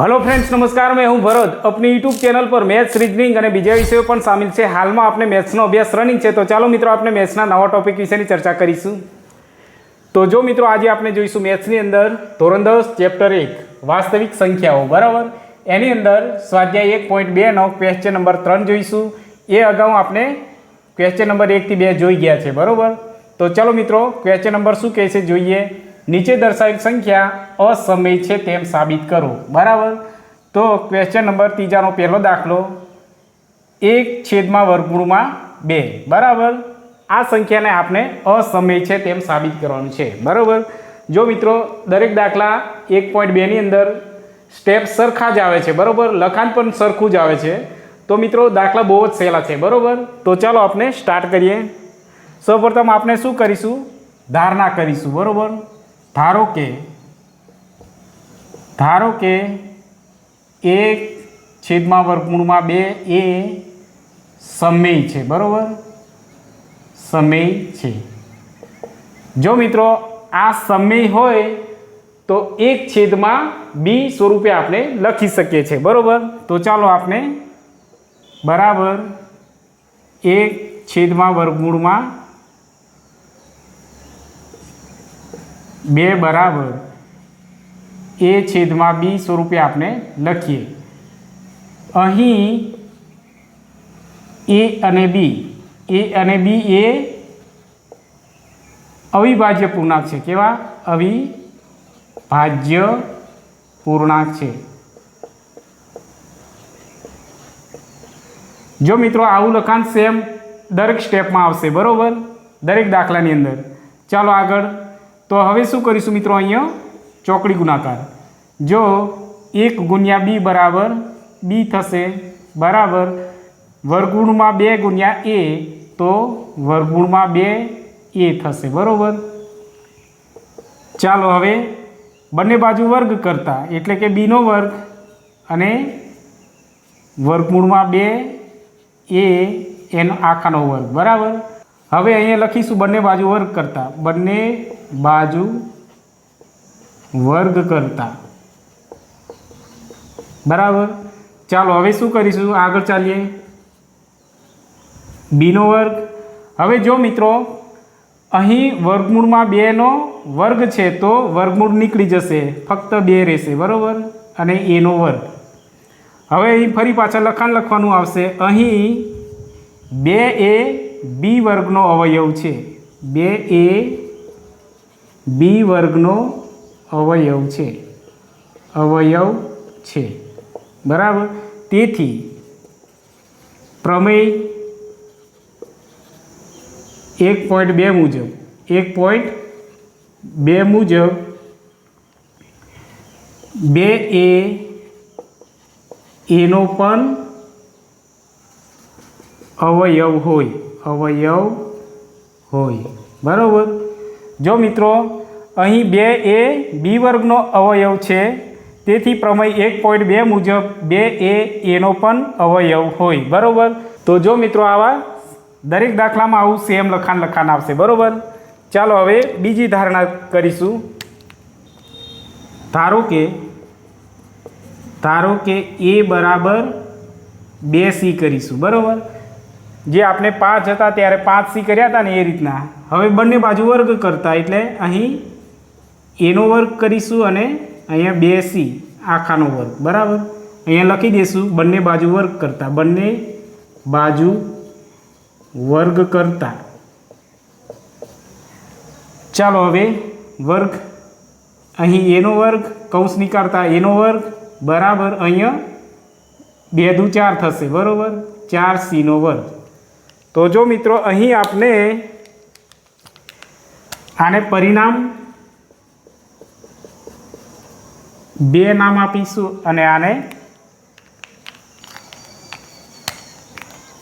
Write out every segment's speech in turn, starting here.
Hello friends નમસ્કાર, મેં હું ભરત. આપની યુટ્યુબ ચેનલ પર મેથ્સ રીઝનિંગ અને બીજા વિષયો પણ સામેલ છે. હાલમાં આપણે મેથ્સનો અભ્યાસ રનિંગ છે, તો ચાલો મિત્રો આપણે મેથ્સના નવા ટોપિક વિશેની ચર્ચા કરીશું. તો જો મિત્રો, આજે આપણે જોઈશું મેથ્સની અંદર ધોરણ દસ ચેપ્ટર એક, વાસ્તવિક સંખ્યાઓ, બરાબર? એની અંદર સ્વાધ્યાય એક પોઈન્ટ બે નવ ક્વેશ્ચન નંબર ત્રણ જોઈશું. એ અગાઉ આપણે ક્વેશ્ચન નંબર એકથી બે જોઈ ગયા છે, બરાબર? તો ચાલો મિત્રો ક્વેશ્ચન નંબર શું કહે છે, જોઈએ. નીચે દર્શાવેલ સંખ્યા અસમય છે તેમ સાબિત કરો. બરાબર? તો ક્વેશ્ચન નંબર ત્રીજાનો પહેલો દાખલો એક છેદમાં વર્ગમૂળમાં બે. બરાબર? આ સંખ્યાને આપણે અસમય છે તેમ સાબિત કરવાનું છે. બરાબર? જો મિત્રો, દરેક દાખલા એક પોઈન્ટ બેની અંદર સ્ટેપ સરખા જ આવે છે. બરાબર? લખાણ પણ સરખું જ આવે છે. તો મિત્રો, દાખલા બહુ જ સહેલા છે. બરાબર? તો ચાલો આપણે સ્ટાર્ટ કરીએ. સૌપ્રથમ આપણે શું કરીશું? ધારણા કરીશું. બરાબર? ધારો કે ધારો કે એક છેદમાં વર્ગમૂળમાં બે એ સમય છે, બરાબર? સમય છે. જો મિત્રો આ સમય હોય તો એક છેદમાં બી સ્વરૂપે આપણે લખી શકીએ છીએ, બરાબર? તો ચાલો આપણે બરાબર એક છેદમાં વર્ગમૂળમાં બે બરાબર. એ છેદમાં બી સ્વરૂપે આપણે લખીએ. અહીં એ અને બી. એ અને બી એ અવિભાજ્ય પૂર્ણાંક છે. કેવા? અવિભાજ્ય પૂર્ણાંક છે. જો મિત્રો આવું લખાણ સેમ દરેક સ્ટેપમાં આવશે, બરાબર? દરેક દાખલાની અંદર. ચાલો આગળ. તો હવે શું કરીશું મિત્રો અહીંયા? ચોકડી ગુણાકાર. જો એક ગુણ્યા બી બરાબર બી થશે, બરાબર. વર્ગુણમાં બે ગુણ્યા એ, તો વર્ગુણમાં બે એ થશે, બરાબર? ચાલો હવે બંને બાજુ વર્ગ કરતા, એટલે કે બીનો વર્ગ અને વર્ગમૂળમાં બે એ એનો આખાનો વર્ગ, બરાબર? હવે અહીંયા લખીશું બંને બાજુ વર્ગ કરતા. બંને બાજુ વર્ગ કરતા. બરાબર? ચાલો, હવે શું કરીશું? આગળ ચાલીએ. બીનો વર્ગ. હવે જો મિત્રો, અહીં વર્ગમૂળમાં બેનો વર્ગ છે તો વર્ગમૂળ નીકળી જશે. ફક્ત બે રહેશે, બરાબર? અને એનો વર્ગ. હવે અહીં ફરી પાછા લખાણ લખવાનું આવશે. અહીં બે એ બી વર્ગનો અવયવ છે. બે એ બી વર્ગનો અવયવ છે. અવયવ છે. બરાબર? તેથી પ્રમેય એક પોઈન્ટ બે મુજબ, એક પોઈન્ટ બે મુજબ બે એ, એનો પણ અવયવ હોય. અવયવ હોય. બરાબર? જો મિત્રો, અહીં બે એ બી વર્ગનો અવયવ છે. તેથી પ્રમેય એક પોઈન્ટ બે મુજબ બે એ એનો પણ અવયવ હોય. બરાબર? તો જો મિત્રો આવા દરેક દાખલામાં આવું સેમ લખાણ લખાણ આવશે. બરાબર? ચાલો હવે બીજી ધારણા કરીશું. ધારો કે ધારો કે એ બરાબર બે સી કરીશું. બરાબર? જે આપણે પાંચ હતા ત્યારે પાંચ સી કર્યા હતા ને એ રીતના. હવે બંને બાજુ વર્ગ કરતા એટલે અહીં એનો વર્ગ કરીશું અને અહીંયા બે સી, આખાનો વર્ગ. બરાબર? અહીંયા લખી દઈશું, બંને બાજુ વર્ગ કરતા. બંને બાજુ વર્ગ કરતા. ચાલો હવે વર્ગ. અહીં એનો વર્ગ, કૌંસ નીકાળતા એનો વર્ગ. બરાબર? અહીંયા બે દુ ચાર થશે. બરાબર? ચાર સીનો વર્ગ. તો જો મિત્રો, અહીં આપણે આને પરિણામ બે નામ આપીશું અને આને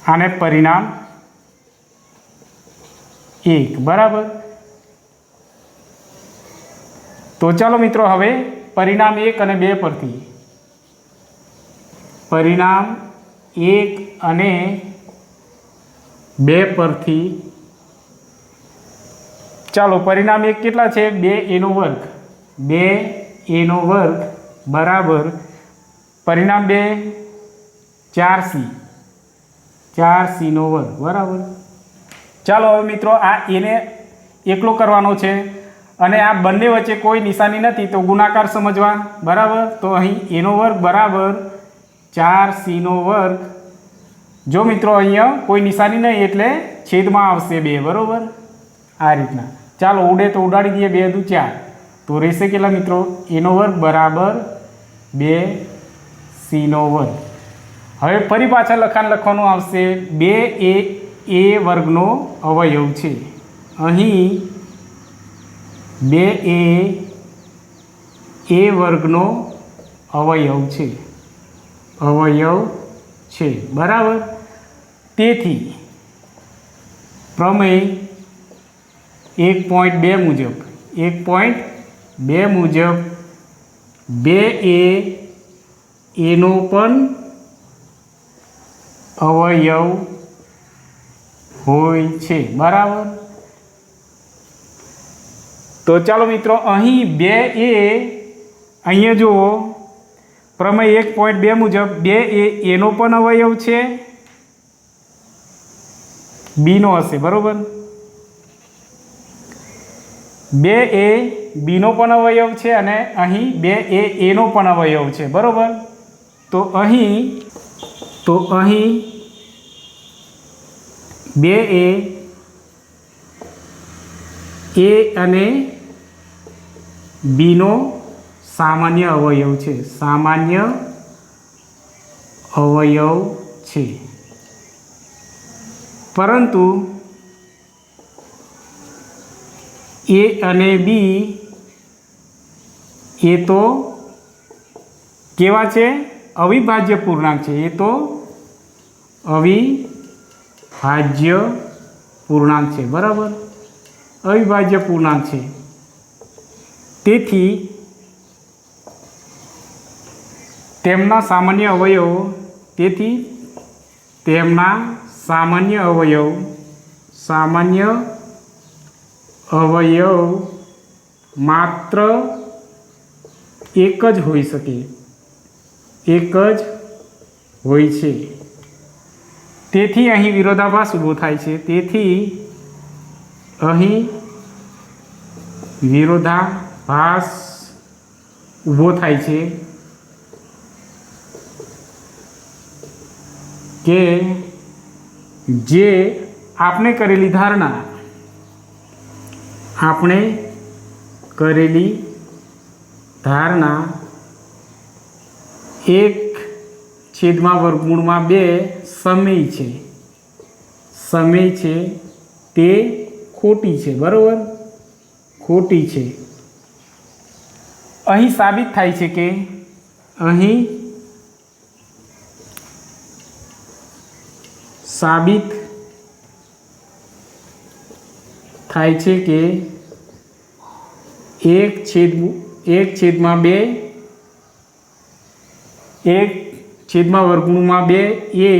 આને પરિણામ એક, બરાબર? તો ચાલો મિત્રો, હવે પરિણામ એક અને બે પરથી. પરિણામ એક અને બે પરથી ચાલો, પરિણામ એક કેટલા છે? બે એનો વર્ગ. બે એનો વર્ગ બરાબર પરિણામ બે ચાર સી. ચાર સીનો વર્ગ. બરાબર. ચાલો, હવે મિત્રો આ એને એકલો કરવાનો છે અને આ બંને વચ્ચે કોઈ નિશાની નથી, તો ગુણાકાર સમજવા. બરાબર? તો અહીં એનો વર્ગ બરાબર ચાર સીનો વર્ગ જો મિત્રો અહીંયા કોઈ નિશાની નહીં એટલે છેદમાં આવશે બે, બરાબર? આ રીતના. ચાલો ઉડે તો ઉડાડી દઈએ બે દુ ચાર. તો રહેશે કેટલા મિત્રો? એનો વર્ગ બરાબર બે સીનો વર્ગ. હવે ફરી પાછા લખાણ લખવાનું આવશે. બે એ એ વર્ગનો અવયવ છે. અહીં બે એ એ વર્ગનો અવયવ છે. અવયવ છે. બરાબર? તેથી પ્રમેય એક પોઈન્ટ બે મુજબ, એક પોઈન્ટ બે મુજબ બે એ, એનો પણ અવયવ હોય છે. બરાબર? તો ચાલો મિત્રો, અહીં બે એ, અહીંયા જુઓ. પ્રમેય એક પોઈન્ટ બે મુજબ બે એ, એનો પણ અવયવ છે. બીનો હશે, બરાબર? બે એ બીનો પણ અવયવ છે અને અહીં બે એ એનો પણ અવયવ છે, બરાબર? તો અહીં તો અહીં બે એ એ અને બીનો સામાન્ય અવયવ છે, સામાન્ય અવયવ છે. પરંતુ એ અને બી એ તો કેવા છે? અવિભાજ્ય પૂર્ણાંક છે. એ તો અવિભાજ્ય પૂર્ણાંક છે. બરાબર? અવિભાજ્ય પૂર્ણાંક છે. તેથી તેમના સામાન્ય અવયવો, તેથી તેમના સામાન્ય અવયવ સામાન્ય અવયવ માત્ર એક જ હોઈ શકે. એક જ હોય છે. તેથી અહીં વિરોધાભાસ ઊભો થાય છે. તેથી અહીં વિરોધાભાસ ઊભો થાય છે કે જે આપણે કરેલી ધારણા, આપણે કરેલી ધારણા એક છેદમાં વર્ગમૂળમાં બે સમય છે. સમય છે તે ખોટી છે, બરાબર? ખોટી છે. અહીં સાબિત થાય છે કે અહીં સાબિત થાય છે કે એક છેદ એક છેદમાં બે, એક છેદમાં વર્ગમૂળમાં બે એ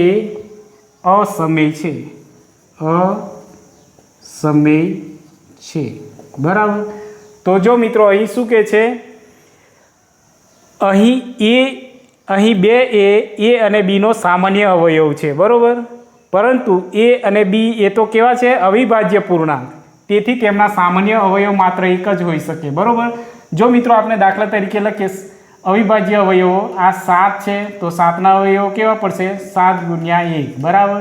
અસમય છે. અસમય છે. બરાબર? તો જો મિત્રો અહીં શું કહે છે? અહીં એ અહીં બે એ એ અને બીનો સામાન્ય અવયવ છે. બરાબર? પરંતુ એ અને બી એ તો કેવા છે? અવિભાજ્ય પૂર્ણાંક તેથી તેમના સામાન્ય અવયવ માત્ર એક જ હોઈ શકે. બરાબર? જો મિત્રો આપણે દાખલા તરીકે લખીએ અવિભાજ્ય અવયવો, આ સાત છે, તો સાતના અવયવો કેવા પડશે? સાત ગુણ્યા એક. બરાબર?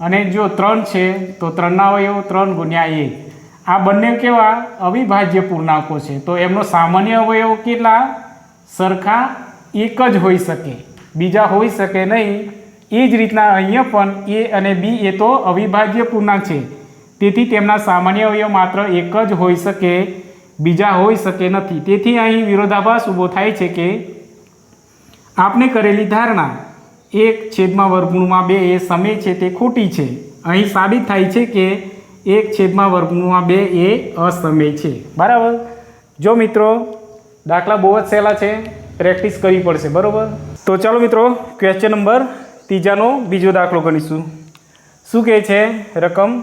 અને જો ત્રણ છે, તો ત્રણના અવયવો ત્રણ ગુણ્યા એક. આ બંને કેવા? અવિભાજ્ય પૂર્ણાંકો છે. તો એમનો સામાન્ય અવયવ કેટલા? સરખા એક જ હોઈ શકે. બીજા હોઈ શકે નહીં. એ જ રીતના અહીંયા પણ એ અને બી એ તો અવિભાજ્ય પૂર્ણાંક છે. તેથી તેમના સામાન્ય અવયવ માત્ર એક જ હોઈ શકે, બીજા હોઈ શકે નથી. તેથી અહીં વિરોધાભાસ ઊભો થાય છે કે આપણે કરેલી ધારણા એક છેદમાં વર્ગમૂળમાં બે એ સમય છે તે ખોટી છે. અહીં સાબિત થાય છે કે એક છેદમાં વર્ગમૂળમાં બે એ અસમય છે. બરાબર? જો મિત્રો, દાખલા બહુ જ સહેલા છે. પ્રેક્ટિસ કરવી પડશે. બરાબર? તો ચાલો મિત્રો ક્વેશ્ચન નંબર ત્રીજાનો બીજો દાખલો ગણીશું. શું કહે છે રકમ?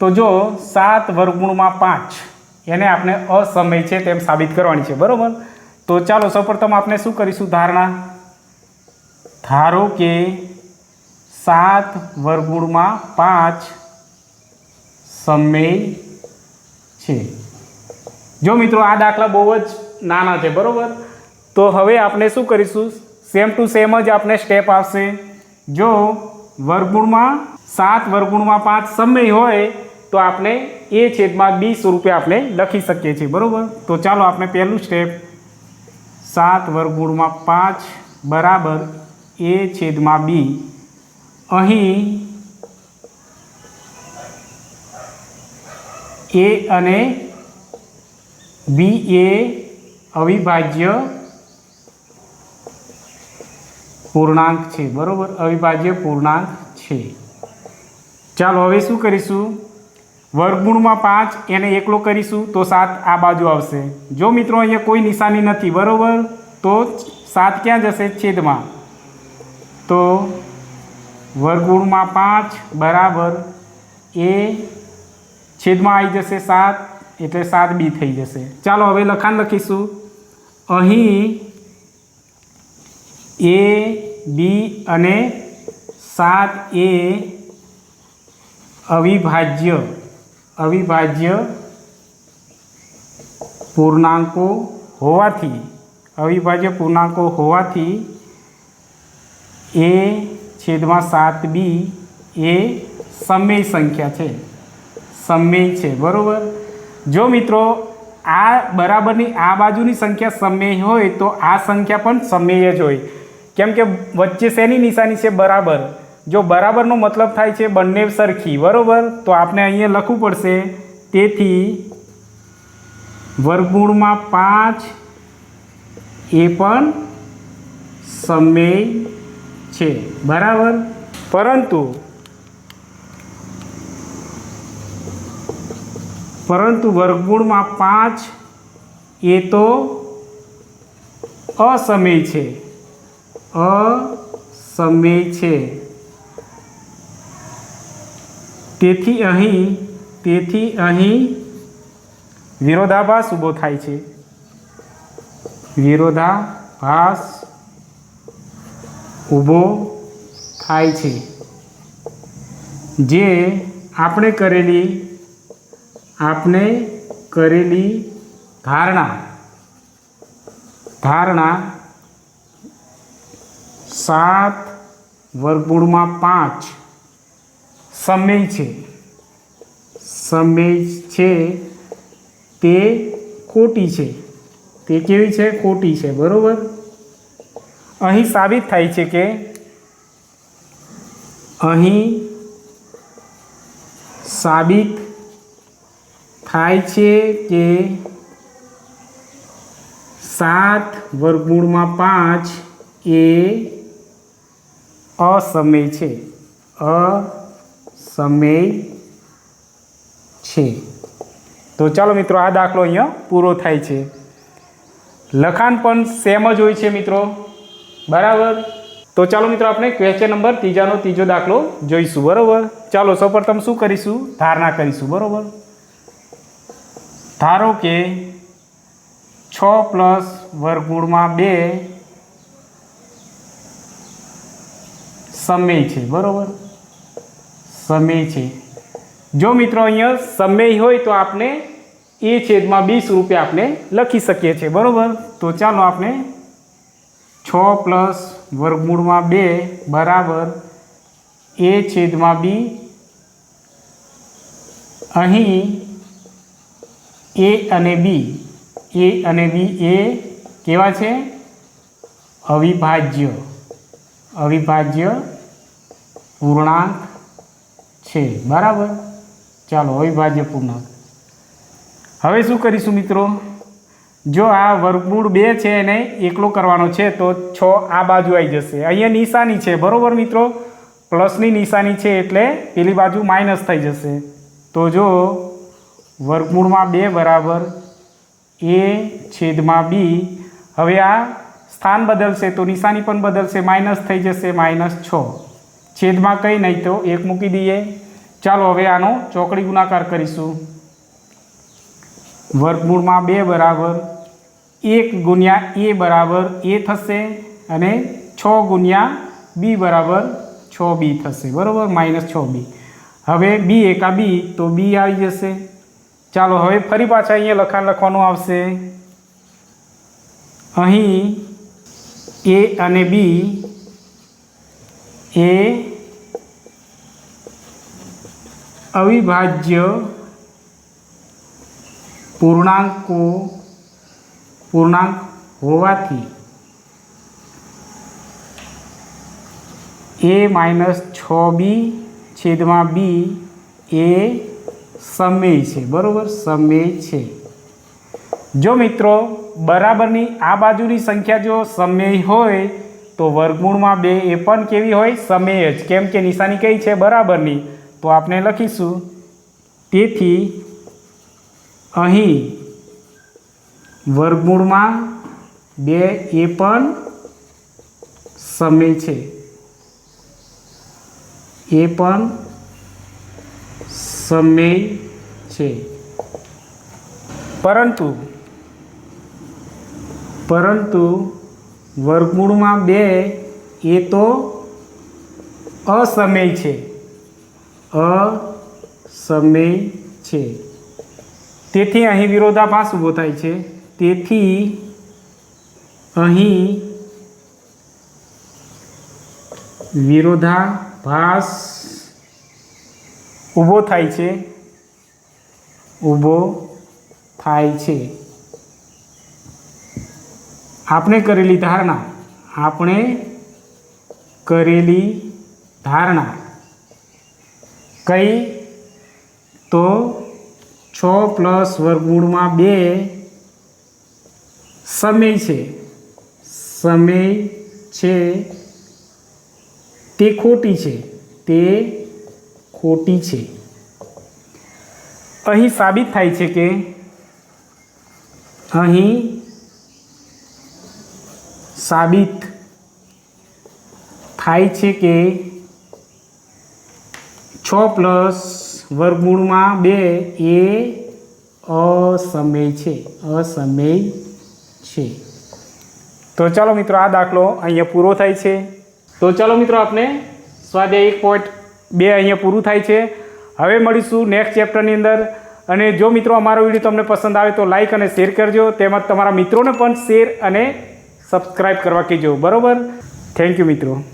તો જો સાત વર્ગમૂળમાં પાંચ, એને આપણે અસમય છે તેમ સાબિત કરવાની છે, બરાબર? તો ચાલો સૌપ્રથમ આપણે શું કરીશું? ધારણા. ધારો કે સાત વર્ગમૂળમાં પાંચ સમય છે. જો મિત્રો આ દાખલા બહુ જ નાના છે, બરાબર? તો હવે આપણે શું કરીશું? સેમ ટુ સેમ જ આપણે સ્ટેપ આવશે. જો વર્ગુણમાં સાત, વર્ગુણમાં પાંચ સમય હોય, તો આપણે એ છેદમાં બી સ્વરૂપે આપણે લખી શકીએ છીએ. બરાબર? તો ચાલો આપણે પહેલું સ્ટેપ સાત, વર્ગુણમાં પાંચ બરાબર એ છેદમાં બી. અહીં એ અને બી એ અવિભાજ્ય પૂર્ણાંક છે. બરાબર? અવિભાજ્ય પૂર્ણાંક છે. ચાલો હવે શું કરીશું? વર્ગમૂળમાં પાંચ, એને એકલો કરીશું, તો સાત આ બાજુ આવશે. જો મિત્રો અહીંયા કોઈ નિશાની નથી, બરાબર? તો સાત ક્યાં જશે? છેદમાં. તો વર્ગમૂળમાં પાંચ, બરાબર. એ છેદમાં આવી જશે સાત, એટલે સાત બી થઈ જશે. ચાલો હવે લખાણ લખીશું. અહીં એ બી અને સાત એ અવિભાજ્ય અવિભાજ્ય પૂર્ણાંકો હોવાથી, અવિભાજ્ય પૂર્ણાંકો હોવાથી એ છેદમાં સાત બી એ સમય સંખ્યા છે. સમય છે, બરાબર? જો મિત્રો, આ બરાબરની આ બાજુની સંખ્યા સમય હોય તો આ સંખ્યા પણ સમય જ હોય. કેમ કે વચ્ચે શેની નિશાની છે? બરાબર. જો બરાબરનો મતલબ થાય છે બંને સરખી, બરાબર? તો આપણે અહીંયા લખવું પડશે, તેથી વર્ગમૂળમાં પાંચ એ પણ સમય છે. બરાબર? પરંતુ પરંતુ વર્ગમૂળમાં પાંચ એ તો અસમય છે. અસમય છે. તેથી અહીં તેથી અહીં વિરોધાભાસ ઊભો થાય છે. વિરોધાભાસ ઊભો થાય છે. જે આપણે કરેલી આપણે કરેલી ધારણા ધારણા સાત વર્ગમૂળમાં પાંચ. સમય છે. સમય છે તે ખોટી છે. તે કેવી છે? ખોટી છે. બરાબર? અહીં સાબિત થાય છે કે અહીં સાબિત થાય છે કે સાત વર્ગમૂળમાં પાંચ એ અસમય છે. અસમય છે. તો ચાલો મિત્રો, આ દાખલો અહીંયા પૂરો થાય છે. લખાણ પણ સેમ જ હોય છે મિત્રો. બરાબર? તો ચાલો મિત્રો, આપણે ક્વેશ્ચન નંબર ત્રીજાનો ત્રીજો દાખલો જોઈશું. બરાબર? ચાલો, સૌપ્રથમ શું કરીશું? ધારણા કરીશું. બરાબર? ધારો કે છ પ્લસ વર્ગમૂળમાં બે સમય છે, બરાબર? સમય છે. જો મિત્રો અહીંયા સમય હોય તો આપણે એ છેદમાં બી સ્વરૂપે આપણે લખી શકીએ છીએ, બરાબર? તો ચાલો આપણે છ પ્લસ વર્ગમૂળમાં બે બરાબર એ છેદમાં બી અહીં એ અને બી, એ અને બી એ કેવા છે? અવિભાજ્ય. અવિભાજ્ય પૂર્ણાંક છે. બરાબર? ચાલો અવિભાજ્ય પૂર્ણાંક. હવે શું કરીશું મિત્રો? જો આ વર્ગમૂળ બે છે એને એકલો કરવાનો છે, તો છ આ બાજુ આવી જશે. અહીંયા નિશાની છે, બરાબર મિત્રો? પ્લસની નિશાની છે એટલે પેલી બાજુ માઇનસ થઈ જશે. તો જો વર્ગમૂળમાં બે બરાબર એ છેદમાં બી, હવે આ સ્થાન બદલશે, તો નિશાની પણ બદલશે, માઇનસ થઈ જશે, માઇનસ છ. છેદમાં કંઈ નહીં તો એક મૂકી દઈએ. ચાલો હવે આનો ચોકડી ગુણાકાર કરીશું. વર્ગમૂળમાં બે બરાબર, એક ગુણ્યા એ બરાબર એ થશે અને છ ગુણ્યા બી બરાબર છ બી થશે. બરાબર? માઇનસ છ બી. હવે બી એકા બી તો બી આવી જશે. ચાલો હવે ફરી પાછા અહીંયા લખાણ લખવાનું આવશે. અહીં એ અને બી એ અવિભાજ્ય પૂર્ણાંકો, પૂર્ણાંક હોવાથી એ માઇનસ છ બી છેદમાં બી એ સમય છે. બરાબર? સમય છે. જો મિત્રો, બરાબરની આ બાજુની સંખ્યા જો સમય હોય તો વર્ગમૂળમાં બે એ પણ કેવી હોય? સમય જ. કેમ કે નિશાની કઈ છે બરાબરની? તો આપણે લખીશું. તેથી અહીં વર્ગમૂળમાં બે એ પણ સમય છે. એ પણ સમય છે. પરંતુ પરંતુ વર્ગમૂળમાં બે, એ તો અસમય છે. અસમય છે. તેથી અહીં વિરોધાભાસ ઊભો થાય છે. તેથી અહીં વિરોધાભાસ ઊભો થાય છે. ઊભો થાય છે. આપણે કરેલી ધારણા. આપણે કરેલી ધારણા. કઈ? તો છ પ્લસ વર્ગમૂળમાં બે સમય છે. સમય છે તે ખોટી છે. તે ખોટી છે. અહીં સાબિત થાય છે કે અહીં સાબિત થાય છે કે છ પ્લસ વર્ગમૂળમાં બે એ અસમય છે. અસમય છે. તો ચાલો મિત્રો આ દાખલો અહીંયા પૂરો થાય છે. તો ચાલો મિત્રો આપણે સ્વાધ્યાય એક પોઈન્ટ બે અહીંયા પૂરું થાય છે. હવે મળીશું નેક્સ્ટ ચેપ્ટરની અંદર. અને જો મિત્રો અમારો વીડિયો તમને પસંદ આવે તો લાઈક અને શેર કરજો. તેમજ તમારા મિત્રોને પણ શેર અને સબસ્ક્રાઈબ કરવા કહેજો. બરાબર? થેન્ક યુ મિત્રો.